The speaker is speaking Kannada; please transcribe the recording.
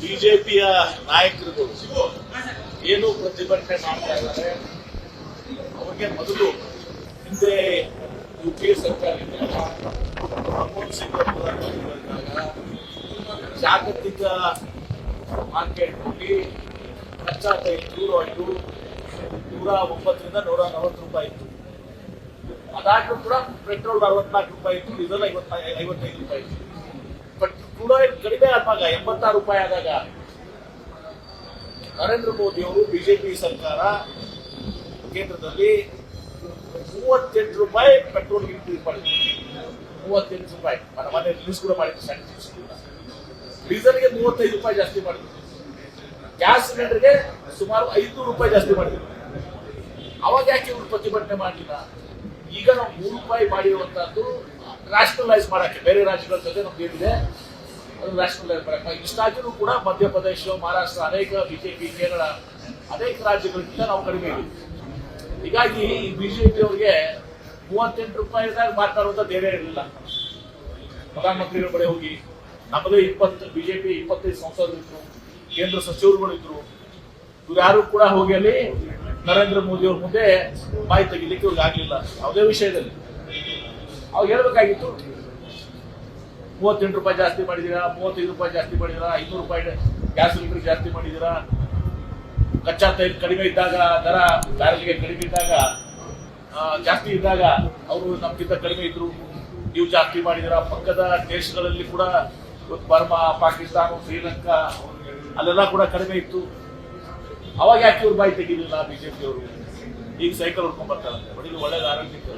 ಬಿಜೆಪಿಯ ನಾಯಕರುಗಳು ಏನು ಪ್ರತಿಭಟನೆ ಮಾಡ್ತಾ ಇದ್ದಾರೆ? ಅವ್ರಿಗೆ ಮೊದಲು ಹಿಂದೆ ಯು ಪಿ ಎ ಸರ್ಕಾರ ಇದ್ದಾಗ ಮನಮೋಹನ್ ಸಿಂಗ್ ಜಾಗತಿಕ ಮಾರ್ಕೆಟ್ ಜಾಗತಿಕ ಮಾರ್ಕೆಟ್ನಲ್ಲಿ ಕಚ್ಚಾ ತೈಲ ನೂರ ಆಯಿಲು ನೂರ ಒಂಬತ್ತರಿಂದ ನೂರ ನಲವತ್ತು ರೂಪಾಯಿ ಇತ್ತು. ಅದಾದ್ರೂ ಕೂಡ ಪೆಟ್ರೋಲ್ ಅರವತ್ನಾಲ್ಕು ರೂಪಾಯಿ ಇತ್ತು ಡೀಸೆಲ್ ಐವತ್ತ ಐವತ್ತೈದು ರೂಪಾಯಿ ಇತ್ತು. ಆದಾಗ ಎಂಬತ್ತಾರು ರೂಪಾಯಿ ಆದಾಗ ನರೇಂದ್ರ ಮೋದಿ ಅವರು ಬಿಜೆಪಿ ಸರ್ಕಾರ ಕೇಂದ್ರದಲ್ಲಿ ಮೂವತ್ತೆಂಟು ರೂಪಾಯಿ ಪೆಟ್ರೋಲ್ ಇನ್ಕ್ರೀಸ್ ಮಾಡಿದ್ರು. ಮೂವತ್ತೆಂಟು ರೂಪಾಯಿ. మన ಮನೆ ನ್ಯೂಸ್ ಕೂಡ ಮಾಡಿದ್ರು ಸಣ್ಣ ಡೀಸೆಲ್ಗೆ ಮೂವತ್ತೈದು ರೂಪಾಯಿ ಜಾಸ್ತಿ ಮಾಡಿದ್ರು. ಗ್ಯಾಸ್ ಸಿಲಿಂಡರ್ಗೆ ಸುಮಾರು ಐದು ರೂಪಾಯಿ ಜಾಸ್ತಿ ಮಾಡಿದ್ರು. ಅವಾಗ ಯಾಕೆ ಇವರು ಪ್ರತಿಭಟನೆ ಮಾಡಲಿಲ್ಲ? ಈಗ ನಾವು ಮೂರು ರೂಪಾಯಿ ಮಾಡಿರುವಂತಹದ್ದು ನ್ಯಾಷನಲೈಸ್ ಮಾಡಕ್ಕೆ, ಬೇರೆ ರಾಜ್ಯಗಳ ಜೊತೆ ನಮ್ಗೆ ಏನಿದೆ ಮಾಡಕ್ಕೆ ಇಷ್ಟಾಗಿಯೂ ಕೂಡ ಮಧ್ಯಪ್ರದೇಶ, ಮಹಾರಾಷ್ಟ್ರ ಅನೇಕ ಬಿಜೆಪಿ ಕೇರಳ ಅನೇಕ ರಾಜ್ಯಗಳಿಂದ ನಾವು ಕಡಿಮೆ ಇದ್ದೀವಿ ಹೀಗಾಗಿ ಈ ಬಿಜೆಪಿ ಅವರಿಗೆ ಮೂವತ್ತೆಂಟು ರೂಪಾಯಿದಾಗ ಮಾತನಾಡುವಂತ ಧೈರ್ಯ ಇರಲಿಲ್ಲ ಪ್ರಧಾನಮಂತ್ರಿಗಳ ಬಳಿ ಹೋಗಿ ನಮ್ಮದೇ ಇಪ್ಪತ್ತು ಬಿಜೆಪಿ ಇಪ್ಪತ್ತೈದು ಸಂಸದರು ಕೇಂದ್ರ ಸಚಿವರುಗಳು ಇದ್ರು ಇವ್ರು ಯಾರು ಕೂಡ ಹೋಗಿ ಅಲ್ಲಿ ನರೇಂದ್ರ ಮೋದಿ ಅವ್ರ ಮುಂದೆ ಬಾಯಿ ತೆಗಿಲಿಕ್ಕೆ ಇವ್ರಿಗೆ ಆಗ್ಲಿಲ್ಲ. ಯಾವುದೇ ವಿಷಯದಲ್ಲಿ. ಅವ್ರು ಹೇಳ್ಬೇಕಾಗಿತ್ತು ಮೂವತ್ತೆಂಟು ರೂಪಾಯಿ ಜಾಸ್ತಿ ಮಾಡಿದೀರಾ ಮೂವತ್ತೈದು ರೂಪಾಯಿ ಜಾಸ್ತಿ ಮಾಡಿದೀರಾ ಐನೂರು ರೂಪಾಯಿ ಗ್ಯಾಸ್ ಸಿಲಿಂಡರ್ ಜಾಸ್ತಿ ಮಾಡಿದೀರಾ ಕಚ್ಚಾ ತೈಲ ಕಡಿಮೆ ಇದ್ದಾಗ, ದರ ಬ್ಯಾರಲ್ಗೆ ಕಡಿಮೆ ಇದ್ದಾಗ ಜಾಸ್ತಿ ಇದ್ದಾಗ ಅವರು ನಮ್ಗಿಂತ ಕಡಿಮೆ ಇದ್ರು. ನೀವು ಜಾಸ್ತಿ ಮಾಡಿದಿರ ಪಕ್ಕದ ದೇಶಗಳಲ್ಲಿ ಕೂಡ ಬರ್ಮಾ, ಪಾಕಿಸ್ತಾನ, ಶ್ರೀಲಂಕಾ, ಅಲ್ಲೆಲ್ಲ ಕೂಡ ಕಡಿಮೆ ಇತ್ತು. ಅವಾಗ ಯಾಕೆ ಇವ್ರು ಬಾಯಿ ತೆಗಿಲಿಲ್ಲ ಬಿಜೆಪಿ ಅವರು ಈಗ ಸೈಕಲ್ ಹೊಡ್ಕೊಂಡ್ ಬರ್ತಾರಂತೆ. ಒಳ್ಳೆಯದು ಆರೋಗ್ಯಕ್ಕೆ.